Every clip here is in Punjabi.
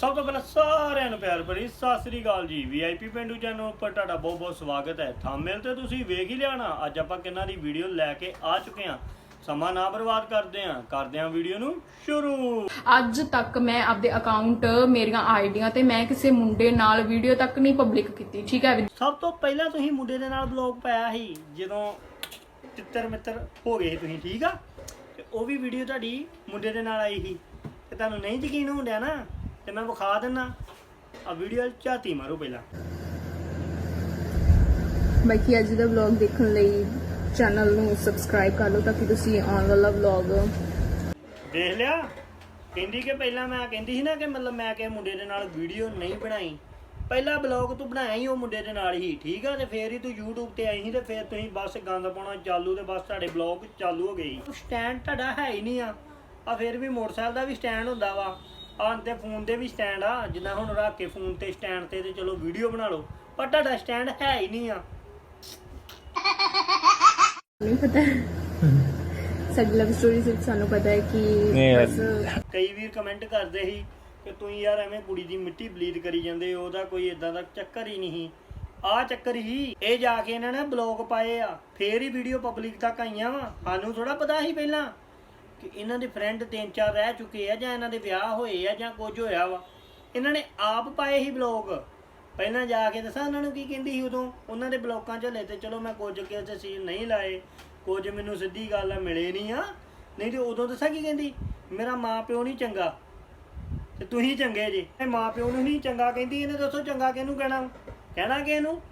ਸਭ ਤੋਂ ਪਹਿਲਾਂ ਸਾਰਿਆਂ ਨੂੰ ਪਿਆਰ ਭਰੀ ਸਤਿ ਸ੍ਰੀ ਅਕਾਲ ਜੀ। ਵੀਆਈਪੀ ਪਿੰਡੂ ਚੈਨਲ ਉੱਪਰ ਤੁਹਾਡਾ ਬਹੁਤ ਬਹੁਤ ਸਵਾਗਤ ਹੈ। ਥੰਬਨੇਲ ਤੇ ਤੁਸੀਂ ਵੇਖ ਹੀ ਲਿਆ ਨਾ ਅੱਜ ਆਪਾਂ ਕਿੰਨਾ ਦੀ ਵੀਡੀਓ ਲੈ ਕੇ ਆ ਚੁੱਕੇ ਹਾਂ। ਸਮਾਂ ਨਾ ਬਰਬਾਦ ਕਰਦੇ ਹਾਂ। ਕਰਦੇ ਹਾਂ ਵੀਡੀਓ ਨੂੰ ਸ਼ੁਰੂ। ਅੱਜ ਤੱਕ ਮੈਂ ਆਪਦੇ ਅਕਾਊਂਟ ਮੇਰੀਆਂ ਆਈਡੀਆਂ ਤੇ ਮੈਂ ਕਿਸੇ ਮੁੰਡੇ ਨਾਲ ਵੀਡੀਓ ਤੱਕ ਨਹੀਂ ਪਬਲਿਕ ਕੀਤੀ। ਠੀਕ ਹੈ ਸਭ ਤੋਂ ਪਹਿਲਾਂ ਤੁਸੀਂ ਮੁੰਡੇ ਦੇ ਨਾਲ ਬਲੌਗ ਪਾਇਆ ਸੀ ਜਦੋਂ ਤਿੱਤਰ ਮਿੱਤਰ ਹੋ ਗਏ ਤੁਸੀਂ ਠੀਕ ਆ? ਤੇ ਉਹ ਵੀ ਵੀਡੀਓ ਤੁਹਾਡੀ ਮੁੰਡੇ ਦੇ ਨਾਲ ਆਈ ਸੀ। ਤੇ ਤੁਹਾਨੂੰ ਨਹੀਂ ਯਕੀਨ ਡਿਆ ਨਾ? ਤੇ ਮੈਂ ਵਿਖਾ ਦਿੰਨਾ। ਆ ਵੀਡੀਓ ਝਾਤੀ ਮਾਰੋ ਪਹਿਲਾਂ। ਬਾਕੀ ਅੱਜ ਦਾ ਵਲੌਗ ਦੇਖਣ ਲਈ ਚੈਨਲ ਨੂੰ ਸਬਸਕ੍ਰਾਈਬ ਕਰ ਲਓ ਤਾਂ ਕਿ ਤੁਸੀਂ ਆਉਣ ਵਾਲਾ ਵਲੌਗ ਦੇਖ ਲਿਆ? ਕਹਿੰਦੀ ਕਿ ਪਹਿਲਾਂ ਮੈਂ ਕਹਿੰਦੀ ਸੀ ਨਾ ਕਿ ਮਤਲਬ ਮੈਂ ਕਿ ਮੁੰਡੇ ਦੇ ਨਾਲ ਵੀਡੀਓ ਨਹੀਂ ਬਣਾਈ। ਪਹਿਲਾ ਬਲੌਗ ਤੂੰ ਬਣਾਇਆ ਹੀ ਉਹ ਮੁੰਡੇ ਦੇ ਨਾਲ ਹੀ ਠੀਕ ਆ? ਤੇ ਫੇਰ ਹੀ ਤੂੰ YouTube ਤੇ ਆਈ ਸੀ ਤੇ ਫੇਰ ਤੁਸੀਂ ਬਸ ਗੰਦ ਪਾਉਣਾ ਚਾਲੂ ਤੇ ਬਸ ਤੁਹਾਡੇ ਬਲੌਗ ਚਾਲੂ ਹੋ ਗਈ ਸਟੈਂਡ ਤੁਹਾਡਾ ਹੈ ਹੀ ਨਹੀਂ ਆ। ਆ ਫੇਰ ਵੀ ਮੋਟਰਸਾਈਕਲ ਦਾ ਵੀ ਸਟੈਂਡ ਹੁੰਦਾ ਵਾ। ਆ ਤੇ ਫੋਨ ਦੇ ਵੀ ਸਟੈਂਡ ਆ ਜਿੱਦਾਂ ਹੁਣ ਰੱਖ ਕੇ ਫੋਨ ਤੇ ਸਟੈਂਡ ਤੇ ਤੇ ਚਲੋ ਵੀਡੀਓ ਬਣਾ ਲਓ ਪਰ ਤੁਹਾਡਾ ਸਟੈਂਡ ਹੈ ਹੀ ਨਹੀਂ ਆ। ਨਹੀਂ ਪਤਾ ਸਾਡੀ ਲਵ ਸਟੋਰੀ ਸਿਰਫ ਸਾਨੂੰ ਪਤਾ ਹੈ ਕਿ ਬਸ ਕਈ ਵੀਰ ਕਮੈਂਟ ਕਰਦੇ ਸੀ ਕਿ ਤੁਸੀਂ ਯਾਰ ਐਵੇਂ ਕੁੜੀ ਦੀ ਮਿੱਟੀ ਬਲੀਡ ਕਰੀ ਜਾਂਦੇ ਹੋ, ਉਹਦਾ ਕੋਈ ਇਦਾਂ ਦਾ ਚੱਕਰ ਹੀ ਨਹੀਂ। ਆ ਚੱਕਰ ਹੀ ਇਹ ਜਾ ਕੇ ਇਹਨਾਂ ਨੇ ਬਲੌਗ ਪਾਏ ਆ ਫੇਰ ਹੀ ਵੀਡੀਓ ਪਬਲਿਕ ਤੱਕ ਆਈਆਂ ਵਾ। ਸਾਨੂੰ ਥੋੜਾ ਪਤਾ ਸੀ ਪਹਿਲਾਂ। ਕਿ ਇਹਨਾਂ ਦੇ ਫਰੈਂਡ ਤਿੰਨ ਚਾਰ ਰਹਿ ਚੁੱਕੇ ਆ ਜਾਂ ਇਹਨਾਂ ਦੇ ਵਿਆਹ ਹੋਏ ਆ ਜਾਂ ਕੁਝ ਹੋਇਆ ਵਾ। ਇਹਨਾਂ ਨੇ ਆਪ ਪਾਏ ਸੀ ਬਲੌਗ ਪਹਿਲਾਂ ਜਾ ਕੇ ਦੱਸਾਂ ਉਹਨਾਂ ਨੂੰ ਕੀ ਕਹਿੰਦੀ ਸੀ ਉਦੋਂ? ਉਹਨਾਂ ਦੇ ਬਲੌਕਾਂ ਚ ਹਲੇ ਤੇ ਚਲੋ ਮੈਂ ਕੁਝ ਕਿ ਤੇ ਸੀਨ ਨਹੀਂ ਲਾਏ। ਕੁਝ ਮੈਨੂੰ ਸਿੱਧੀ ਗੱਲ ਆ, ਮਿਲੇ ਨਹੀਂ ਆ। ਨਹੀਂ ਤੇ ਉਦੋਂ ਦੱਸਾਂ ਕੀ ਕਹਿੰਦੀ? ਮੇਰਾ ਮਾਂ ਪਿਓ ਨਹੀਂ ਚੰਗਾ। ਤੇ ਤੁਸੀਂ ਚੰਗੇ ਜੇ। ਇਹ ਮਾਂ ਪਿਓ ਨੂੰ ਨਹੀਂ ਚੰਗਾ ਕਹਿੰਦੀ, ਇਹਨੇ ਦੱਸੋ ਚੰਗਾ ਕਿਹਨੂੰ ਕਹਿਣਾ? ਕਹਿਣਾ ਕਿ ਇਹਨੂੰ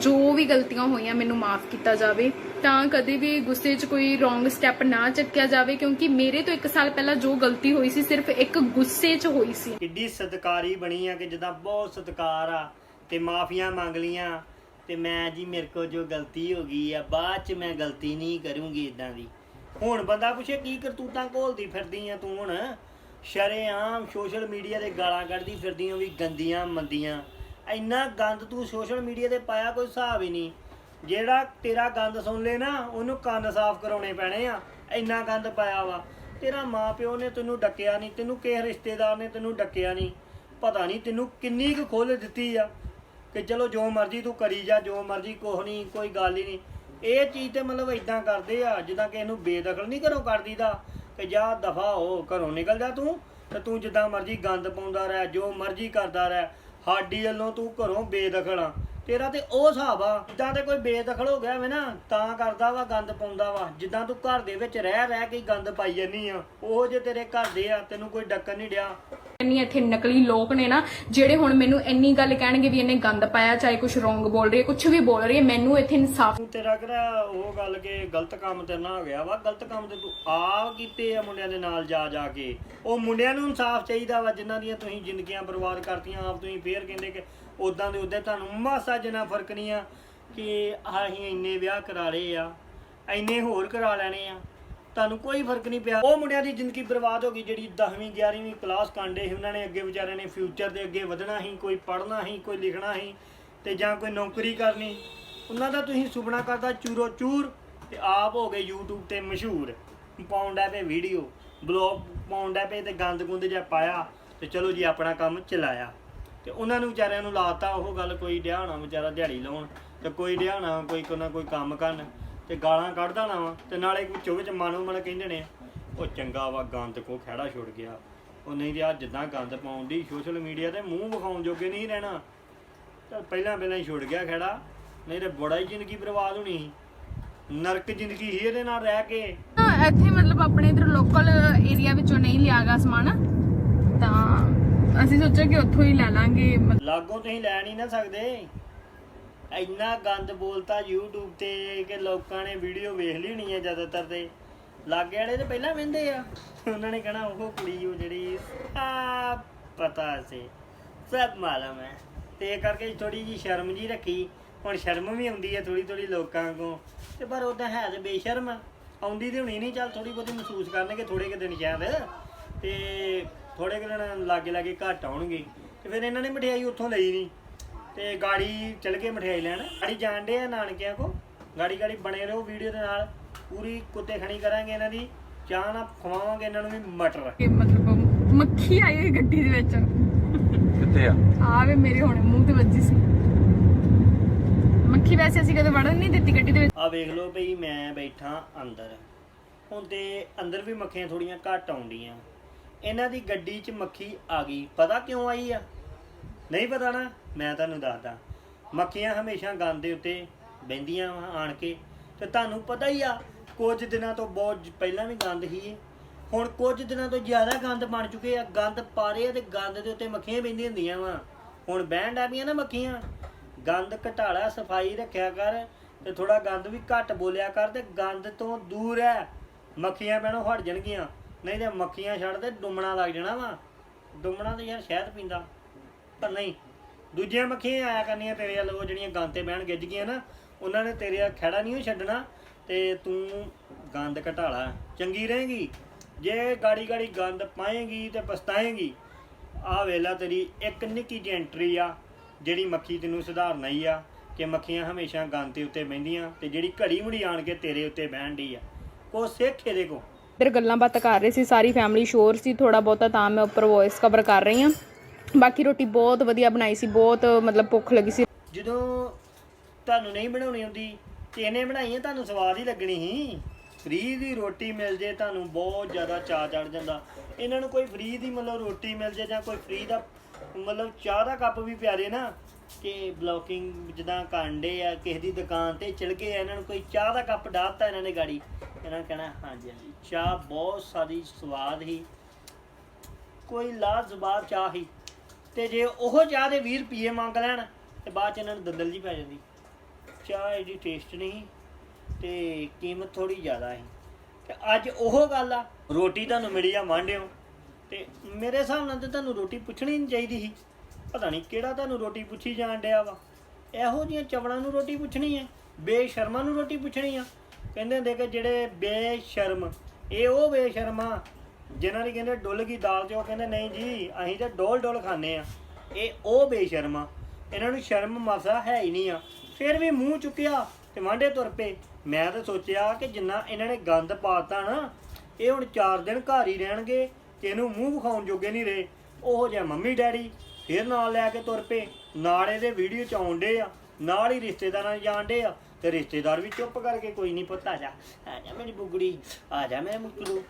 ਜੋ ਵੀ ਗਲਤੀਆਂ ਹੋਈਆਂ, ਮੈਨੂੰ ਮਾਫ ਕੀਤਾ ਜਾਵੇ। ਤਾਂ ਕਦੇ ਵੀ ਗੁੱਸੇ 'ਚ ਕੋਈ ਰੋਂਗ ਸਟੈਪ ਨਾ ਚੱਕਿਆ ਜਾਵੇ, ਕਿਉਂਕਿ ਮੇਰੇ ਤੋਂ 1 ਸਾਲ ਪਹਿਲਾਂ ਜੋ ਗਲਤੀ ਹੋਈ ਸੀ, ਸਿਰਫ ਇੱਕ ਗੁੱਸੇ 'ਚ ਹੋਈ ਸੀ। ਕਿੱਡੀ ਸਤਿਕਾਰੀ ਬਣੀ ਆ ਕਿ ਜਿੱਦਾਂ ਬਹੁਤ ਸਤਿਕਾਰ ਆ ਤੇ ਮਾਫੀਆਂ ਮੰਗ ਲੀਆਂ ਤੇ ਮੈਂ ਜੀ ਮੇਰੇ ਕੋਲ ਜੋ ਗਲਤੀ ਹੋ ਗਈ ਆ, ਬਾਅਦ ਚ ਮੈਂ ਗਲਤੀ ਨਹੀਂ ਕਰੂੰਗੀ ਇਦਾਂ ਦੀ। ਹੁਣ ਬੰਦਾ ਪੁੱਛੇ ਕੀ ਕਰਤੂਤਾਂ ਘੋਲਦੀ ਫਿਰਦੀ ਆ ਤੂੰ ਹੁਣ? ਸ਼ਰੇਆਮ ਸੋਸ਼ਲ ਮੀਡੀਆ ਤੇ ਗਾਲਾਂ ਕੱਢਦੀ ਫਿਰਦੀ ਆ ਵੀ ਗੰਦੀਆਂ ਮੰਦੀਆਂ। ਇੰਨਾ ਗੰਦ ਤੂੰ ਸੋਸ਼ਲ ਮੀਡੀਆ ਤੇ ਪਾਇਆ ਕੋਈ ਹਿਸਾਬ ਹੀ ਨਹੀਂ। ਜਿਹੜਾ ਤੇਰਾ ਗੰਦ ਸੁਣ ਲੇ ਨਾ, ਉਹਨੂੰ ਕੰਨ ਸਾਫ਼ ਕਰਾਉਣੇ ਪੈਣੇ ਆ। ਇੰਨਾ ਗੰਦ ਪਾਇਆ ਵਾ। ਤੇਰਾ ਮਾਪਿਓ ਨੇ ਤੈਨੂੰ ਡੱਕਿਆ ਨਹੀਂ, ਤੈਨੂੰ ਕਿਸੇ ਰਿਸ਼ਤੇਦਾਰ ਨੇ ਤੈਨੂੰ ਡੱਕਿਆ ਨਹੀਂ। ਪਤਾ ਨਹੀਂ ਤੈਨੂੰ ਕਿੰਨੀ ਕੁ ਖੋਲ ਦਿੱਤੀ ਆ ਕਿ ਚਲੋ ਜੋ ਮਰਜ਼ੀ ਤੂੰ ਕਰੀ ਜਾ, ਜੋ ਮਰਜ਼ੀ ਕੁਛ ਨਹੀਂ, ਕੋਈ ਗੱਲ ਹੀ ਨਹੀਂ। ਇਹ ਚੀਜ਼ ਤੇ ਮਤਲਬ ਇਦਾਂ ਕਰਦੇ ਆ, ਜਿੱਦਾਂ ਕਿ ਇਹਨੂੰ ਬੇਦਖਲ ਨਹੀਂ ਘਰੋਂ ਕਰਦੀ ਦਾ ਕਿ ਜਾ ਦਫਾ ਹੋ, ਘਰੋਂ ਨਿਕਲ ਜਾ ਤੂੰ ਤੇ ਤੂੰ ਜਿੱਦਾਂ ਮਰਜ਼ੀ ਗੰਦ ਪਾਉਂਦਾ ਰਹਿ, ਜੋ ਮਰਜ਼ੀ ਕਰਦਾ ਰਹਿ। ਸਾਡੀ ਵੱਲੋਂ ਤੂੰ ਘਰੋਂ ਬੇਦਖਲ ਆ। ਤੇਰਾ ਤੇ ਉਹ ਹਿਸਾਬ ਆ ਜਿੱਦਾਂ ਤੇ ਕੋਈ ਬੇਦਖਲ ਹੋ ਗਿਆ ਵੇ ਨਾ ਤਾਂ ਕਰਦਾ ਵਾ ਗੰਦ ਪਾਉਂਦਾ ਵਾ। ਜਿੱਦਾਂ ਤੂੰ ਘਰ ਦੇ ਵਿੱਚ ਰਹਿ ਰਹਿ ਕੇ ਹੀ ਗੰਦ ਪਾਈ ਜਾਨੀ ਆ। ਉਹ ਜੇ ਤੇਰੇ ਘਰ ਦੇ ਆ ਤੈਨੂੰ ਕੋਈ ਡੱਕਣ ਨਹੀਂ ਡਿਆ। ਇੰਨੀ ਇੱਥੇ ਨਕਲੀ ਲੋਕ ਨੇ ਨਾ ਜਿਹੜੇ ਹੁਣ ਮੈਨੂੰ ਇੰਨੀ ਗੱਲ ਕਹਿਣਗੇ ਵੀ ਇਹਨੇ ਗੰਦ ਪਾਇਆ ਚਾਹੇ ਕੁਝ ਰੋਂਗ ਬੋਲ ਰਹੀ ਹੈ ਕੁਝ ਵੀ ਬੋਲ ਰਹੀ ਹੈ ਮੈਨੂੰ ਇੱਥੇ ਇਨਸਾਫ ਤੂੰ ਤੇਰਾ ਕਿਹੜਾ ਉਹ ਗੱਲ ਕਿ ਗਲਤ ਕੰਮ ਤੇਰੇ ਨਾਲ ਹੋ ਗਿਆ ਵਾ? ਗਲਤ ਕੰਮ ਤੇ ਤੂੰ ਆਪ ਕੀਤੇ ਆ ਮੁੰਡਿਆਂ ਦੇ ਨਾਲ ਜਾ ਜਾ ਕੇ। ਉਹ ਮੁੰਡਿਆਂ ਨੂੰ ਇਨਸਾਫ ਚਾਹੀਦਾ ਵਾ ਜਿਨ੍ਹਾਂ ਦੀਆਂ ਤੁਸੀਂ ਜ਼ਿੰਦਗੀਆਂ ਬਰਬਾਦ ਕਰਤੀਆਂ ਆਪ ਤੁਸੀਂ ਫੇਰ ਕਹਿੰਦੇ ਕਿ ਉਦਾਂ ਦੇ ਉਦਾਂ ਤੁਹਾਨੂੰ ਮਾਸਾ ਜਿੰਨਾ ਫ਼ਰਕ ਨਹੀਂ ਆ ਕਿ ਅਸੀਂ ਇੰਨੇ ਵਿਆਹ ਕਰਾ ਲਏ ਆ, ਇੰਨੇ ਹੋਰ ਕਰਾ ਲੈਣੇ ਆ, ਤੁਹਾਨੂੰ ਕੋਈ ਫ਼ਰਕ ਨਹੀਂ ਪਿਆ। ਉਹ ਮੁੰਡਿਆਂ ਦੀ ਜ਼ਿੰਦਗੀ ਬਰਬਾਦ ਹੋ ਗਈ, ਜਿਹੜੀ 10ਵੀਂ 11ਵੀਂ ਕਲਾਸ ਕਾਂਡੇ ਸੀ, ਉਹਨਾਂ ਨੇ ਅੱਗੇ ਵਿਚਾਰਿਆਂ ਨੇ ਫਿਊਚਰ ਦੇ ਅੱਗੇ ਵਧਣਾ ਸੀ, ਕੋਈ ਪੜ੍ਹਨਾ ਸੀ, ਕੋਈ ਲਿਖਣਾ ਸੀ, ਤੇ ਜਾਂ ਕੋਈ ਨੌਕਰੀ ਕਰਨੀ। ਉਹਨਾਂ ਦਾ ਤੁਸੀਂ ਸੁਪਨਾ ਕਰਦਾ ਚੂਰੋ ਚੂਰ, ਤੇ ਆਪ ਹੋ ਗਏ YouTube ਤੇ ਮਸ਼ਹੂਰ। ਪਾਉਂਦਾ ਪਏ ਵੀਡੀਓ ਬਲੌਗ ਪਾਉਂਦਾ ਪਏ ਤੇ ਗੰਦ ਗੁੰਦ ਜਿਹਾ ਪਾਇਆ, ਤੇ ਚਲੋ ਜੀ ਆਪਣਾ ਕੰਮ ਚਲਾਇਆ। ਤੇ ਉਹਨਾਂ ਨੂੰ ਵਿਚਾਰਿਆਂ ਨੂੰ ਲਾਤਾ, ਉਹ ਗੱਲ ਕੋਈ ਡਿਆ ਹੋਣਾ ਵਿਚਾਰਾ ਦਿਹਾੜੀ ਲਾਉਣ ਤੇ ਕੋਈ ਡਿਆ ਹੋਣਾ ਕੋਈ ਕੋਈ ਕੋਈ ਕੰਮ ਕਰਨ ਤੇ ਗਾਲਾਂ ਕੱਢਦਾ ਨਾ ਵਾ ਤੇ ਨਾਲੇ ਵਿੱਚੋਂ ਵਿੱਚ ਮਨੋਂ ਮਨ ਕਹਿੰਦੇ ਨੇ, ਉਹ ਚੰਗਾ ਵਾ ਗੰਦ ਕੋ ਖਹਿੜਾ ਛੁੱਟ ਗਿਆ। ਉਹ ਨਹੀਂ ਤੇ ਆ ਜਿੱਦਾਂ ਗੰਦ ਪਾਉਣ ਸੋਸ਼ਲ ਮੀਡੀਆ ਤੇ ਮੂੰਹ ਵਿਖਾਉਣ ਜੋਗੇ ਨਹੀਂ ਰਹਿਣਾ। ਤਾਂ ਪਹਿਲਾਂ ਪਹਿਲਾਂ ਹੀ ਛੁੱਟ ਗਿਆ ਖੜਾ ਨਹੀਂ ਤੇ ਬੜਾ ਹੀ ਜ਼ਿੰਦਗੀ ਬਰਬਾਦ ਹੋਣੀ ਸੀ। ਨਰਕ ਜ਼ਿੰਦਗੀ ਹੀ ਇਹਦੇ ਨਾਲ ਰਹਿ ਕੇ। ਇੱਥੇ ਮਤਲਬ ਆਪਣੇ ਇਧਰ ਲੋਕਲ ਏਰੀਆ ਵਿੱਚੋਂ ਨਹੀਂ ਲਿਆ ਲਿਆਗਾ ਸਮਾਨ, ਤਾਂ ਅਸੀਂ ਸੋਚਿਆ ਕਿ ਉੱਥੋਂ ਹੀ ਲੈ ਲਾਂਗੇ ਲਾਗੋਂ ਤੁਸੀਂ ਲੈ ਨਹੀਂ ਨਾ ਸਕਦੇ। ਇੰਨਾ ਗੰਦ ਬੋਲਤਾ YouTube ਤੇ ਕਿ ਲੋਕਾਂ ਨੇ ਵੀਡੀਓ ਵੇਖ ਲਈ ਹੋਣੀ ਹੈ ਜ਼ਿਆਦਾਤਰ ਤੇ। ਲਾਗੇ ਵਾਲੇ ਤੇ ਪਹਿਲਾਂ ਵਹਿੰਦੇ ਆ। ਉਹਨਾਂ ਨੇ ਕਹਣਾ, ਉਹ ਕੁੜੀ ਉਹ ਜਿਹੜੀ ਆ ਪਤਾ ਸੀ। ਸਭ ਮਾਲਮ ਹੈ। ਤੇ ਇਹ ਕਰਕੇ ਥੋੜੀ ਜੀ ਸ਼ਰਮ ਜੀ ਰੱਖੀ। ਹੁਣ ਸ਼ਰਮ ਵੀ ਆਉਂਦੀ ਹੈ ਥੋੜੀ ਥੋੜੀ ਲੋਕਾਂ ਕੋ ਤੇ ਪਰ ਉਦਾਂ ਹੈ ਤੇ ਬੇਸ਼ਰਮ ਆਉਂਦੀ ਤੇ ਹੁਣੀ ਨਹੀਂ, ਚੱਲ ਥੋੜੀ ਬਹੁਤੀ ਮਹਿਸੂਸ ਕਰਨਗੇ ਥੋੜੇ ਕੁ ਦਿਨ ਸ਼ਾਇਦ। ਤੇ ਥੋੜੇ ਕੁ ਦਿਨ ਲਾਗੇ ਲਾਗੇ ਘੱਟ ਆਉਣਗੇ। ਤੇ ਫਿਰ ਇਹਨਾਂ ਨੇ ਮਠਿਆਈ ਉੱਥੋਂ ਲਈ ਨਹੀਂ ਤੇ ਗਾੜੀ ਚਲ ਕੇ ਮਠਿਆਈ ਲੈਣ। ਗਾੜੀ ਜਾਣਦੇ ਆ ਨਾਨਕਿਆਂ ਕੋ ਗਾੜੀ ਗਾੜੀ ਬਣੇ ਰਹੋ ਵੀਡੀਓ ਦੇ ਨਾਲ। ਪੂਰੀ ਕੁੱਤੇ ਖਣੀ ਕਰਾਂਗੇ ਇਹਨਾਂ ਦੀ। ਚਾਹ ਨਾਲ ਖਵਾਵਾਂਗੇ ਇਹਨਾਂ ਨੂੰ ਵੀ ਮਟਰ। ਕਿ ਮਤਲਬ ਮੱਖੀ ਆਈ ਹੋਈ ਗੱਡੀ ਦੇ ਵਿੱਚ। ਕਿੱਥੇ ਆ? ਆ ਵੇ ਮੇਰੇ ਹੁਣ ਮੂੰਹ ਤੇ ਵੱਜੀ ਸੀ। ਮੱਖੀ ਵੈਸੇ ਅਸੀਂ ਕਦੇ ਵੜਨ ਨਹੀਂ ਦਿੱਤੀ ਗੱਡੀ ਦੇ ਵਿੱਚ। ਆ ਵੇਖ ਲਓ ਭਈ ਮੈਂ ਬੈਠਾ ਅੰਦਰ। ਹੁਣ ਤੇ ਅੰਦਰ ਵੀ ਮੱਖੀਆਂ ਥੋੜੀਆਂ ਘੱਟ ਆਉਂਦੀਆਂ। ਇਹਨਾਂ ਦੀ ਗੱਡੀ 'ਚ ਮੱਖੀ ਆ ਗਈ। ਪਤਾ ਕਿਉਂ ਆਈ ਆ? ਨਹੀਂ ਪਤਾ ਨਾ, ਮੈਂ ਤੁਹਾਨੂੰ ਦੱਸਦਾ। ਮੱਖੀਆਂ ਹਮੇਸ਼ਾ ਗੰਦ ਦੇ ਉੱਤੇ ਬਹਿੰਦੀਆਂ ਵਾਂ ਆਣ ਕੇ। ਤੇ ਤੁਹਾਨੂੰ ਪਤਾ ਹੀ ਆ, ਕੁਝ ਦਿਨਾਂ ਤੋਂ ਬਹੁਤ ਪਹਿਲਾਂ ਵੀ ਗੰਦ ਹੀ ਹੁਣ ਕੁਝ ਦਿਨਾਂ ਤੋਂ ਜ਼ਿਆਦਾ ਗੰਦ ਬਣ ਚੁੱਕੇ ਆ। ਗੰਦ ਪਾ ਰਹੇ ਆ ਤੇ ਗੰਦ ਦੇ ਉੱਤੇ ਮੱਖੀਆਂ ਬਹਿੰਦੀਆਂ ਹੁੰਦੀਆਂ ਵਾ। ਹੁਣ ਬਹਿਣ ਆ ਪਈਆਂ ਨਾ ਮੱਖੀਆਂ। ਗੰਦ ਘਟਾਲਾ, ਸਫ਼ਾਈ ਰੱਖਿਆ ਕਰ ਤੇ ਥੋੜਾ ਗੰਦ ਵੀ ਘੱਟ ਬੋਲਿਆ ਕਰ ਤੇ ਗੰਦ ਤੋਂ ਦੂਰ ਹੈ ਮੱਖੀਆਂ ਪੈਣੋਂ ਹਟ ਜਾਣਗੀਆਂ। ਨਹੀਂ ਤੇ ਮੱਖੀਆਂ ਛੱਡ ਤੇ ਡੁੰਮਣਾ ਲੱਗ ਜਾਣਾ ਵਾ। ਡੁੰਮਣਾ ਤੇ ਯਾਰ ਸ਼ਹਿਦ ਪੀਂਦਾ, ਪਰ ਨਹੀਂ। ਦੂਜੀਆਂ ਮੱਖੀਆਂ ਆਇਆ ਕਰਨੀਆਂ ਤੇਰੇ ਵੱਲ, ਉਹ ਜਿਹੜੀਆਂ ਗੰਦ ਤੇ ਬਹਿਣ ਗਿੱਜ ਗਈਆਂ ਨਾ, ਉਹਨਾਂ ਨੇ ਤੇਰੇ ਵੱਲ ਖੜਾ ਨਹੀਂ ਉਹ ਛੱਡਣਾ ਤੇ ਤੂੰ ਗੰਦ ਘਟਾਲਾ। ਚੰਗੀ ਰਹੇਗੀ। ਜੇ ਗਾੜੀ ਗਾੜੀ ਗੰਦ ਪਾਏਗੀ ਤੇ ਪਛਤਾਏਗੀ। ਆ ਵੇਲਾ ਤੇਰੀ ਇੱਕ ਨਿੱਕੀ ਜਿਹੀ ਐਂਟਰੀ ਆ, ਜਿਹੜੀ ਮੱਖੀ ਤੈਨੂੰ ਸੁਧਾਰਨਾ ਹੀ ਆ, ਕਿ ਮੱਖੀਆਂ ਹਮੇਸ਼ਾ ਗੰਦ 'ਤੇ ਉੱਤੇ ਬਹਿੰਦੀਆਂ ਤੇ ਜਿਹੜੀ ਘੜੀ ਮੁੜੀ ਆਣ ਕੇ ਤੇਰੇ ਉੱਤੇ ਬਹਿਣ ਦੀ ਆ। ਕੋ ਸਿੱਖ ਇਹਦੇ ਕੋ ਇੱਧਰ ਗੱਲਾਂ ਬਾਤਾਂ ਕਰ ਰਹੇ ਸੀ, ਸਾਰੀ ਫੈਮਿਲੀ ਸ਼ੋਰ ਸੀ ਥੋੜਾ ਬਹੁਤਾ ਤਾਂ ਮੈਂ ਉੱਪਰ ਵੌਇਸ ਕਵਰ ਕਰ ਰਹੀ ਹਾਂ। ਬਾਕੀ ਰੋਟੀ ਬਹੁਤ ਵਧੀਆ ਬਣਾਈ ਸੀ, ਬਹੁਤ ਮਤਲਬ ਭੁੱਖ ਲੱਗੀ ਸੀ। ਜਦੋਂ ਤੁਹਾਨੂੰ ਨਹੀਂ ਬਣਾਉਣੀ ਹੁੰਦੀ, ਤੇ ਇਹਨੇ ਬਣਾਈ ਆ ਤੁਹਾਨੂੰ ਸਵਾਦ ਹੀ ਲੱਗਣੀ ਸੀ। ਫ੍ਰੀ ਦੀ ਰੋਟੀ ਮਿਲ ਜੇ, ਤੁਹਾਨੂੰ ਬਹੁਤ ਜ਼ਿਆਦਾ ਚਾਹ ਚੜ ਜਾਂਦਾ। ਇਹਨਾਂ ਨੂੰ ਕੋਈ ਫ੍ਰੀ ਦੀ ਮਤਲਬ ਰੋਟੀ ਮਿਲ ਜੇ, ਜਾਂ ਕੋਈ ਫ੍ਰੀ ਦਾ ਮਤਲਬ ਚਾਹ ਦਾ ਕੱਪ ਵੀ ਪਿਆਰੇ ਨਾ, ਕਿ ਬਲੌਕਿੰਗ ਜਿੱਦਾਂ ਕਾਂਡੇ ਆ, ਕਿਸੇ ਦੀ ਦੁਕਾਨ ਤੇ ਚਲ ਗਏ ਇਹਨਾਂ ਨੂੰ ਕੋਈ ਚਾਹ ਦਾ ਕੱਪ ਡਾਤਾ ਇਹਨਾਂ ਨੇ ਗਾੜੀ। ਇਹਨਾਂ ਨੇ ਕਹਿਣਾ, ਹਾਂਜੀ ਹਾਂਜੀ। ਚਾਹ ਬਹੁਤ ਸਾਰੀ ਸਵਾਦ ਹੀ। ਕੋਈ ਲਾਜਵਾਬ ਚਾਹ ਹੀ। ਤੇ ਜੇ ਉਹ ਚਾਹ ਦੇ 20 ਰੁਪਏ ਮੰਗ ਲੈਣ, ਤੇ ਬਾਅਦ ਚ ਇਹਨਾਂ ਨੂੰ ਦੰਦਲ ਜੀ ਪੈ ਜਾਂਦੀ। ਚਾਹ ਇਹਦੀ ਟੇਸਟ ਨਹੀਂ, ਤੇ ਕੀਮਤ ਥੋੜੀ ਜ਼ਿਆਦਾ ਹੈ ਤੇ ਅੱਜ ਉਹ ਗੱਲ ਆ, ਰੋਟੀ ਤੁਹਾਨੂੰ ਮਿਲੀ ਆ ਵਾਂਡਿਓ ਤੇ ਮੇਰੇ ਹਿਸਾਬ ਨਾਲ ਤੇ ਤੁਹਾਨੂੰ ਰੋਟੀ ਪੁੱਛਣੀ ਨਹੀਂ ਚਾਹੀਦੀ ਸੀ। ਪਤਾ ਨਹੀਂ ਕਿਹੜਾ ਤੁਹਾਨੂੰ ਰੋਟੀ ਪੁੱਛੀ ਜਾਣ ਡਿਆ ਵਾ। ਇਹੋ ਜਿਹੀਆਂ ਚਵਲਾਂ ਨੂੰ ਰੋਟੀ ਪੁੱਛਣੀ ਹੈ ਬੇਸ਼ਰਮਾਂ ਨੂੰ ਰੋਟੀ ਪੁੱਛਣੀ ਆ। ਕਹਿੰਦੇ ਹੁੰਦੇ ਕਿ ਜਿਹੜੇ ਬੇਸ਼ਰਮ, ਇਹ ਉਹ ਬੇਸ਼ਰਮ ਆ, ਜਿਨ੍ਹਾਂ ਦੀ ਕਹਿੰਦੇ ਡੁੱਲ ਗਈ ਦਾਲ 'ਤੇ ਉਹ ਕਹਿੰਦੇ ਨਹੀਂ ਜੀ, ਅਸੀਂ ਤਾਂ ਡੋਲ ਡੋਲ ਖਾਂਦੇ ਆ। ਇਹ ਉਹ ਬੇਸ਼ਰਮ ਆ, ਇਹਨਾਂ ਨੂੰ ਸ਼ਰਮ ਮਾਸਾ ਹੈ ਹੀ ਨਹੀਂ ਆ। ਫਿਰ ਵੀ ਮੂੰਹ ਚੁੱਕਿਆ ਤੇ ਵਾਂਡੇ ਤੁਰ ਪਏ। ਮੈਂ ਤਾਂ ਸੋਚਿਆ ਕਿ ਜਿੰਨਾ ਇਹਨਾਂ ਨੇ ਗੰਦ ਪਾਤਾ ਨਾ, ਇਹ ਹੁਣ 4 ਦਿਨ ਘਰ ਹੀ ਰਹਿਣਗੇ ਕਿ ਇਹਨੂੰ ਮੂੰਹ ਵਿਖਾਉਣ ਜੋਗੇ ਨਹੀਂ ਰਹੇ। ਉਹ ਜਿਹਾ ਮੰਮੀ ਡੈਡੀ ਫਿਰ ਨਾਲ ਲੈ ਕੇ ਤੁਰ ਪਏ। ਨਾਲ ਇਹਦੇ ਵੀਡੀਓ ਚ ਆਉਂਦੇ ਆ, ਨਾਲ ਹੀ ਰਿਸ਼ਤੇਦਾਰਾਂ ਨੂੰ ਜਾਣਦੇ ਆ। ਤੇ ਰਿਸ਼ਤੇਦਾਰ ਵੀ ਚੁੱਪ ਕਰਕੇ ਕੋਈ ਨਹੀਂ ਪੁੱਤ, ਆ ਜਾ ਆ ਜਾ ਮੇਰੀ ਬੁਗੜੀ, ਆ ਜਾ ਮੇਰੇ ਮੁਕਲੂ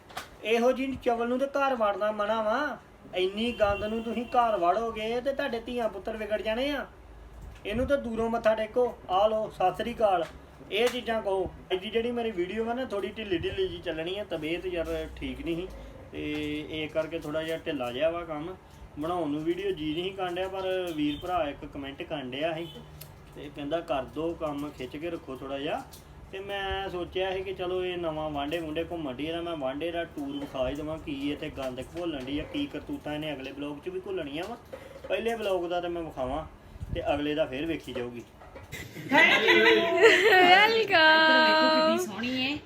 ਇਹੋ ਜਿਹੀ ਚਵਲ ਨੂੰ ਤੇ ਘਰ ਵੜਨਾ ਮਨਾ ਵਾ। ਇੰਨੀ ਗੰਦ ਨੂੰ ਤੁਸੀਂ ਘਰ ਵੜੋਗੇ ਤੇ ਤੁਹਾਡੇ ਧੀਆਂ ਪੁੱਤਰ ਵਿਗੜ ਜਾਣੇ ਆ। ਇਹਨੂੰ ਤਾਂ ਦੂਰੋਂ ਮੱਥਾ ਟੇਕੋ। ਆ ਲੋ ਸਤਿ ਸ੍ਰੀ ਅਕਾਲ। ਇਹ ਚੀਜ਼ਾਂ ਕਹੋ। ਅੱਜ ਦੀ ਜਿਹੜੀ ਮੇਰੀ ਵੀਡੀਓ ਵਾ ਨਾ ਥੋੜੀ ਢਿੱਲੀ ਢਿੱਲੀ ਜੀ ਚੱਲਣੀ ਹੈ ਤਬੀਅਤ ਯਾਰ ਠੀਕ ਨਹੀਂ ਸੀ। ਤੇ ਇਹ ਕਰਕੇ ਥੋੜਾ ਜਿਹਾ ਢਿੱਲਾ ਜਿਹਾ ਵਾ ਕੰਮ। ਬਣਾਉਣ ਨੂੰ ਵੀਡੀਓ ਜੀ ਨਹੀਂ ਕਾਂਡਿਆ, ਪਰ ਵੀਰ ਭਰਾ ਇੱਕ ਕਮੈਂਟ ਕਾਂਡਿਆ ਸੀ। ਤੇ ਕਹਿੰਦਾ ਕਰ ਦੋ ਕੰਮ ਖਿੱਚ ਕੇ ਰੱਖੋ ਥੋੜਾ ਜਿਹਾ। ਤੇ ਮੈਂ ਸੋਚਿਆ ਸੀ ਕਿ ਚਲੋ ਇਹ ਨਵਾਂ ਵਾਂਡੇ ਮੁੰਡੇ ਘੁੰਮਣ ਦੀ ਇਹਦਾ ਮੈਂ ਵਾਂਡੇ ਦਾ ਟੂਰ ਵਿਖਾ ਹੀ ਦੇਵਾਂ ਕੀ ਇੱਥੇ ਗੰਦ ਘੋਲਣ ਦੀ ਆ ਕੀ ਕਰਤੂਤਾਂ ਇਹਨੇ ਅਗਲੇ ਬਲੌਗ 'ਚ ਵੀ ਘੋਲਣੀਆਂ ਵਾ। ਪਹਿਲੇ ਬਲੌਗ ਦਾ ਤੇ ਮੈਂ ਵਿਖਾਵਾਂ ਤੇ ਅਗਲੇ ਦਾ ਫਿਰ ਵੇਖੀ ਜਾਊਗੀ। ਵੈਲਕਮ ਕਿੰਨੀ ਸੋਹਣੀ ਹੈ।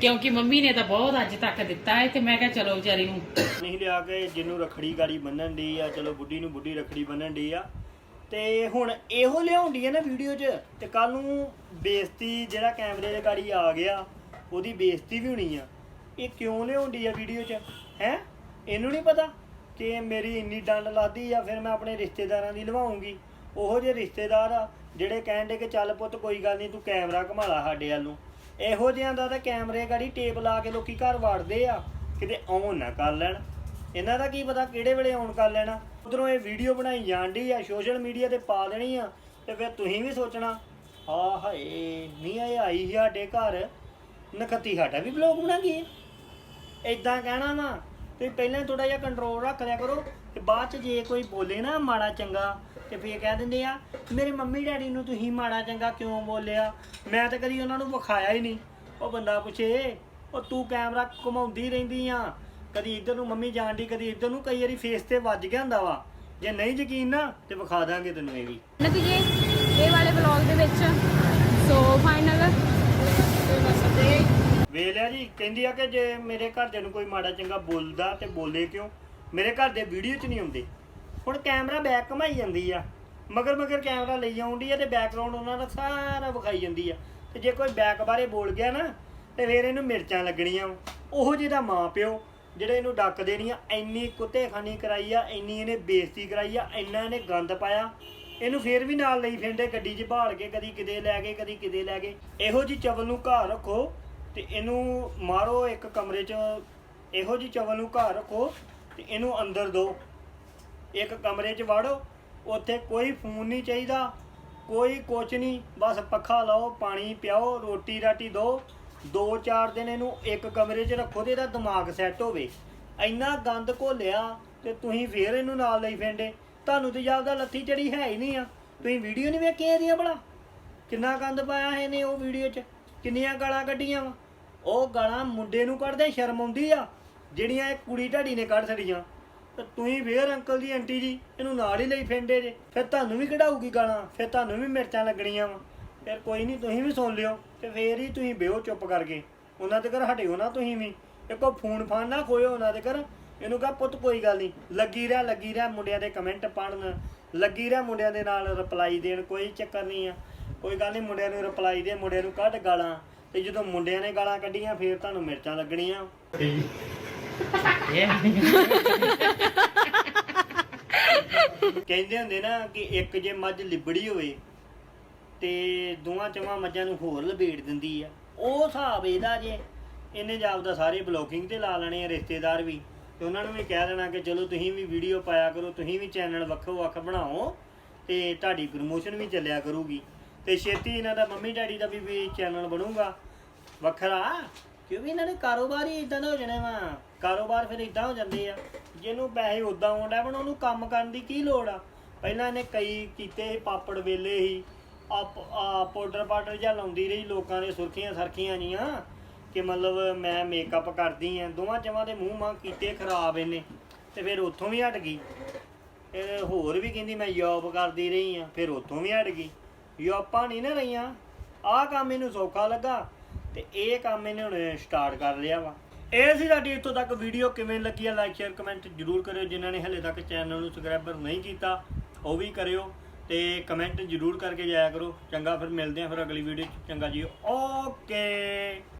ਕਿਉਂਕਿ ਮੰਮੀ ਨੇ ਤਾਂ ਬਹੁਤ ਅੱਜ ਤੱਕ ਦਿੱਤਾ ਹੈ ਤੇ ਮੈਂ ਕਿਹਾ ਚਲੋ ਵਿਚਾਰੀ ਨੂੰ ਨਹੀਂ ਲਿਆ ਕੇ ਜਿਹਨੂੰ ਰਖੜੀ ਗਾੜੀ ਬੰਨਣ ਦੀ ਆ ਚਲੋ ਬੁੱਢੀ ਨੂੰ ਬੁੱਢੀ ਰਖੜੀ ਬੰਨਣ ਦੀ ਆ ਤੇ ਹੁਣ ਇਹੋ ਲਿਆਉਂਦੀ ਹੈ ਨਾ ਵੀਡੀਓ 'ਚ, ਤੇ ਕੱਲ ਨੂੰ ਬੇਇੱਜ਼ਤੀ ਜਿਹੜਾ ਕੈਮਰੇ ਦੇ ਗਾੜੀ ਆ ਗਿਆ, ਉਹਦੀ ਬੇਇੱਜ਼ਤੀ ਵੀ ਹੋਣੀ ਆ। ਇਹ ਕਿਉਂ ਲਿਆਉਂਦੀ ਆ ਵੀਡੀਓ 'ਚ? ਹੈ? ਇਹਨੂੰ ਨਹੀਂ ਪਤਾ ਕਿ ਮੇਰੀ ਇੰਨੀ ਡੰਡ ਲਾਦੀ ਆ, ਫਿਰ ਮੈਂ ਆਪਣੇ ਰਿਸ਼ਤੇਦਾਰਾਂ ਦੀ ਲਵਾਉਂਗੀ। ਉਹੋ ਜਿਹੇ ਰਿਸ਼ਤੇਦਾਰ ਆ, ਜਿਹੜੇ ਕਹਿੰਦੇ ਕਿ ਚੱਲ ਪੁੱਤ ਕੋਈ ਗੱਲ ਨਹੀਂ, ਤੂੰ ਕੈਮਰਾ ਘੁਮਾ ਲਾ ਸਾਡੇ ਵੱਲੋਂ। ਇਹੋ ਜਿਹਿਆਂ ਦਾ ਤਾਂ ਕੈਮਰੇ ਗਾੜੀ ਟੇਪ ਲਾ ਕੇ ਲੋਕੀ ਘਰ ਵਾੜਦੇ ਆ, ਕਿਤੇ ਆਉਣ ਨਾ ਕਰ ਲੈਣ। ਇਹਨਾਂ ਦਾ ਕੀ ਪਤਾ ਕਿਹੜੇ ਵੇਲੇ ਆਨ ਕਰ ਲੈਣਾ। ਉਧਰੋਂ ਇਹ ਵੀਡੀਓ ਬਣਾਈ ਜਾਂਦੀ ਆ, ਸੋਸ਼ਲ ਮੀਡੀਆ ਤੇ ਪਾ ਦੇਣੀ ਆ, ਤੇ ਫਿਰ ਤੁਸੀਂ ਵੀ ਸੋਚਣਾ ਹਾਂ ਹਾਏ ਨਹੀਂ ਆਏ ਆਈ ਸੀ ਸਾਡੇ ਘਰ, ਨਖੱਤੀ ਸਾਡਾ ਵੀ ਬਲੌਗ ਬਣਾ ਗਈ ਇਦਾਂ ਕਹਿਣਾ ਨਾ ਤੁਸੀਂ ਪਹਿਲਾਂ ਥੋੜਾ ਜਿਹਾ ਕੰਟਰੋਲ ਰੱਖ ਲਿਆ ਕਰੋ, ਤੇ ਬਾਅਦ ਚ ਜੇ ਕੋਈ ਬੋਲੇ ਨਾ ਮਾੜਾ ਚੰਗਾ, ਤੇ ਫੇਰ ਕਹਿ ਦਿੰਦੇ ਆ, ਮੇਰੇ ਮੰਮੀ ਡੈਡੀ ਨੂੰ ਤੁਸੀਂ ਮਾੜਾ ਚੰਗਾ ਕਿਉਂ ਬੋਲਿਆ? ਮੈਂ ਤਾਂ ਕਦੀ ਉਹਨਾਂ ਨੂੰ ਵਿਖਾਇਆ ਹੀ ਨਹੀਂ। ਉਹ ਬੰਦਾ ਪੁੱਛੇ, ਉਹ ਤੂੰ ਕੈਮਰਾ ਘੁਮਾਉਂਦੀ ਰਹਿੰਦੀ ਆ ਕਦੀ ਇੱਧਰ ਨੂੰ ਮੰਮੀ ਜਾਣਦੀ ਕਦੀ ਇੱਧਰ ਨੂੰ ਕਈ ਵਾਰੀ ਫੇਸ ਤੇ ਵੱਜ ਗਿਆ ਹੁੰਦਾ ਵਾ। ਜੇ ਨਹੀਂ ਯਕੀਨ ਨਾ ਤੇ ਵਿਖਾ ਦਾਂਗੇ ਤੈਨੂੰ ਇਹ ਵੀ। ਨਤੀਜੇ ਇਹ ਵਾਲੇ ਵਲੌਗ ਦੇ ਵਿੱਚ। ਸੋ ਫਾਈਨਲ ਵੇਖ ਲਿਆ ਜੀ ਕਹਿੰਦੀ ਆ ਕਿ ਜੇ ਮੇਰੇ ਘਰਦਿਆਂ ਨੂੰ ਕੋਈ ਮਾੜਾ ਚੰਗਾ ਬੋਲਦਾ ਤੇ ਬੋਲੇ ਕਿਉਂ? ਮੇਰੇ ਘਰ ਦੇ ਵੀਡੀਓ 'ਚ ਨਹੀਂ ਆਉਂਦੇ। ਹੁਣ ਕੈਮਰਾ ਬੈਕ ਘਮਾਈ ਜਾਂਦੀ ਆ। ਮਗਰ ਮਗਰ ਕੈਮਰਾ ਲਈ ਆਉਂਦੀ ਆ ਤੇ ਬੈਕਗ੍ਰਾਉਂਡ ਉਹਨਾਂ ਦਾ ਸਾਰਾ ਵਿਖਾਈ ਜਾਂਦੀ ਆ। ਤੇ ਜੇ ਕੋਈ ਬੈਕ ਬਾਰੇ ਬੋਲ ਗਿਆ ਨਾ ਤੇ ਫੇਰ ਇਹਨੂੰ ਮਿਰਚਾਂ ਲੱਗਣੀਆਂ। ਉਹੋ ਜਿਹਦਾ ਮਾਂ ਪਿਓ ਜਿਹੜੇ ਇਹਨੂੰ ਡੱਕਦੇ ਨਹੀਂ ਆ, ਇੰਨੀ ਕੁੱਤੇਖਾਨੀ ਕਰਾਈ ਆ, ਇੰਨੀ ਇਹਨੇ ਬੇਇੱਜ਼ਤੀ ਕਰਾਈ ਆ, ਇੰਨਾ ਇਹਨੇ ਗੰਦ ਪਾਇਆ। ਇਹਨੂੰ ਫੇਰ ਵੀ ਨਾਲ ਲਈ ਫਿਰਦੇ, ਗੱਡੀ 'ਚ ਭਾਲ ਕੇ ਕਦੀ ਕਿਤੇ ਲੈ ਗਏ, ਕਦੀ ਕਿਤੇ ਲੈ ਗਏ। ਇਹੋ ਜੀ ਚਵਲ ਨੂੰ ਘਰ ਰੱਖੋ ਤੇ ਇਹਨੂੰ ਮਾਰੋ ਇੱਕ ਕਮਰੇ 'ਚ, ਇਹੋ ਜੀ ਚਵਲ ਨੂੰ ਘਰ ਰੱਖੋ ਤੇ ਇਹਨੂੰ ਅੰਦਰ ਦਿਓ ਇੱਕ ਕਮਰੇ 'ਚ ਵਾੜੋ, ਉੱਥੇ ਕੋਈ ਫੋਨ ਨਹੀਂ ਚਾਹੀਦਾ, ਕੋਈ ਕੁਛ ਨਹੀਂ, ਬਸ ਪੱਖਾ ਲਾਓ, ਪਾਣੀ ਪਿਆਓ ਰੋਟੀ ਰਾਟੀ ਦਿਓ ਦੋ ਚਾਰ ਦਿਨ ਇਹਨੂੰ ਇੱਕ ਕਮਰੇ 'ਚ ਰੱਖੋ ਤੇ ਇਹਦਾ ਦਿਮਾਗ ਸੈੱਟ ਹੋਵੇ। ਇੰਨਾ ਗੰਦ ਘੋਲਿਆ ਤੇ ਤੁਸੀਂ ਫੇਰ ਇਹਨੂੰ ਨਾਲ ਲਈ ਫਿਰਦੇ। ਤੁਹਾਨੂੰ ਤੇ ਜਾਪਦਾ ਲੱਥੀ ਚੜੀ ਹੈ ਹੀ ਨਹੀਂ ਆ। ਤੁਸੀਂ ਵੀਡੀਓ ਨਹੀਂ ਵੇਖੀ ਇਹਦੀਆਂ ਭਲਾ? ਕਿੰਨਾ ਗੰਦ ਪਾਇਆ ਇਹਨੇ ਉਹ ਵੀਡੀਓ 'ਚ? ਕਿੰਨੀਆਂ ਗਾਲਾਂ ਕੱਢੀਆਂ ਵਾ? ਉਹ ਗਾਲਾਂ ਮੁੰਡੇ ਨੂੰ ਕੱਢਦੇ, ਸ਼ਰਮ ਆਉਂਦੀ ਆ। ਜਿਹੜੀਆਂ ਇਹ ਕੁੜੀ ਢਾਡੀ ਨੇ ਕੱਢ ਛੜੀਆਂ ਤੇ ਤੁਸੀਂ ਫੇਰ ਅੰਕਲ ਜੀ ਆਂਟੀ ਜੀ, ਇਹਨੂੰ ਨਾਲ ਹੀ ਲਈ ਫੇਂਡੇ ਜੇ। ਫਿਰ ਤੁਹਾਨੂੰ ਵੀ ਕਢਾਊਗੀ ਗਾਲਾਂ, ਫਿਰ ਤੁਹਾਨੂੰ ਵੀ ਮਿਰਚਾਂ ਲੱਗਣੀਆਂ ਵਾ। ਫਿਰ ਕੋਈ ਨਹੀਂ ਤੁਸੀਂ ਵੀ ਸੁਣ ਲਿਓ ਤੇ ਫੇਰ ਹੀ ਤੁਸੀਂ ਬਿਓ ਚੁੱਪ ਕਰਕੇ। ਉਹਨਾਂ ਦੇ ਘਰ ਹਟਿਓ ਨਾ ਤੁਸੀਂ ਵੀ। ਇੱਕੋ ਫੋਨ ਫਾਨ ਨਾ ਖੋਇਓ ਉਹਨਾਂ ਦੇ ਘਰ। ਇਹਨੂੰ ਕਹ ਪੁੱਤ ਕੋਈ ਗੱਲ ਨਹੀਂ। ਲੱਗੀ ਰਹਿ ਲੱਗੀ ਰਹਿ ਮੁੰਡਿਆਂ ਦੇ ਕਮੈਂਟ ਪੜਨ ਲੱਗੀ ਰਹਿ ਮੁੰਡਿਆਂ ਦੇ ਨਾਲ ਰਿਪਲਾਈ ਦੇਣ ਕੋਈ ਚੱਕਰ ਨਹੀਂ ਆ। ਕੋਈ ਗੱਲ ਨਹੀਂ ਮੁੰਡਿਆਂ ਨੂੰ ਰਿਪਲਾਈ ਦੇ ਮੁੰਡਿਆਂ ਨੂੰ ਕੱਢ ਗਾਲਾਂ। ਤੇ ਜਦੋਂ ਮੁੰਡਿਆਂ ਨੇ ਗਾਲਾਂ ਕੱਢੀਆਂ ਫੇਰ ਤੁਹਾਨੂੰ ਮਿਰਚਾਂ ਲੱਗਣੀਆਂ। ਕਹਿੰਦੇ ਹੁੰਦੇ ਨਾ ਕਿ ਇੱਕ ਜੇ ਮੱਝ ਲਿਬੜੀ ਹੋਵੇ ਤੇ ਦੋਵਾਂ ਚਵਾਂ ਮੱਝਾਂ ਨੂੰ ਹੋਰ ਲਬੇੜ ਦਿੰਦੀ ਆ। ਉਹ ਹਿਸਾਬ ਇਹਦਾ ਜੇ, ਇਹਨੇ ਜਾਪਦਾ ਸਾਰੇ ਬਲੌਕਿੰਗ ਤੇ ਲਾ ਲੈਣੇ ਆ, ਰਿਸ਼ਤੇਦਾਰ ਵੀ, ਤੇ ਉਹਨਾਂ ਨੂੰ ਵੀ ਕਹਿ ਦੇਣਾ ਕਿ ਚਲੋ ਤੁਸੀਂ ਵੀ ਵੀਡੀਓ ਪਾਇਆ ਕਰੋ, ਤੁਸੀਂ ਵੀ ਚੈਨਲ ਵੱਖੋ ਵੱਖ ਬਣਾਓ, ਤੇ ਤੁਹਾਡੀ ਪ੍ਰਮੋਸ਼ਨ ਵੀ ਚੱਲਿਆ ਕਰੂਗੀ। ਤੇ ਛੇਤੀ ਇਹਨਾਂ ਦਾ ਮੰਮੀ ਡੈਡੀ ਦਾ ਵੀ ਵੀ ਚੈਨਲ ਬਣੂਗਾ। ਵੱਖਰਾ? ਕਿਉਂਕਿ ਇਹਨਾਂ ਦੇ ਕਾਰੋਬਾਰ ਹੀ ਇਦਾਂ ਦਾ ਹੋ ਜਾਣਾ ਵਾ। ਕਾਰੋਬਾਰ ਫਿਰ ਇਦਾਂ ਹੋ ਜਾਂਦੇ ਆ। ਜਿਹਨੂੰ ਪੈਸੇ ਉਦਾਂ ਆਉਂਦਾ ਬਣ ਉਹਨੂੰ ਕੰਮ ਕਰਨ ਦੀ ਕੀ ਲੋੜ ਆ? ਪਹਿਲਾਂ ਇਹਨੇ ਕਈ ਕੀਤੇ ਪਾਪੜ ਵੇਲੇ ਹੀ ਆ ਪਾਊਡਰ ਪਾਊਡਰ ਜਾਂ ਲਾਉਂਦੀ ਰਹੀ, ਲੋਕਾਂ ਦੇ ਸੁਰਖੀਆਂ ਸਰਖੀਆਂ ਜੀਆਂ, ਕਿ ਮਤਲਬ ਮੈਂ ਮੇਕਅਪ ਕਰਦੀ ਆ। ਦੋਵਾਂ ਚਵਾਂ ਦੇ ਮੂੰਹ ਮਾਂ ਕੀਤੇ ਖਰਾਬ ਇਹਨੇ, ਤੇ ਫਿਰ ਉੱਥੋਂ ਵੀ ਹਟ ਗਈ। ਇਹ ਹੋਰ ਵੀ ਕਹਿੰਦੀ, ਮੈਂ ਜੌਬ ਕਰਦੀ ਰਹੀ ਆ, ਫਿਰ ਉੱਥੋਂ ਵੀ ਹਟ ਗਈ। ਜੌਬਾਂ ਨਹੀਂ ਨਾ ਰਹੀਆਂ, ਆਹ ਕੰਮ ਇਹਨੂੰ ਸੌਖਾ ਲੱਗਾ, ਤੇ ਇਹ ਕੰਮ ਇਹਨੇ ਹੁਣ ਸਟਾਰਟ ਕਰ ਲਿਆ ਵਾ। ਇਹ ਸੀ ਸਾਡੀ ਇੱਥੋਂ ਤੱਕ ਵੀਡੀਓ ਕਿਵੇਂ ਲੱਗੀ ਆ ਲਾਈਕ ਸ਼ੇਅਰ ਕਮੈਂਟ ਜਰੂਰ ਕਰਿਓ। ਜਿਨ੍ਹਾਂ ਨੇ ਹਲੇ ਤੱਕ ਚੈਨਲ ਨੂੰ ਸਬਸਕ੍ਰਾਈਬਰ ਨਹੀਂ ਕੀਤਾ, ਉਹ ਵੀ ਕਰਿਓ। ਤੇ ਕਮੈਂਟ ਜਰੂਰ ਕਰਕੇ ਜਾਇਆ ਕਰੋ। ਚੰਗਾ ਫਿਰ ਮਿਲਦੇ ਆ ਫਿਰ ਅਗਲੀ ਵੀਡੀਓ ਚ। ਚੰਗਾ ਜੀ ਓਕੇ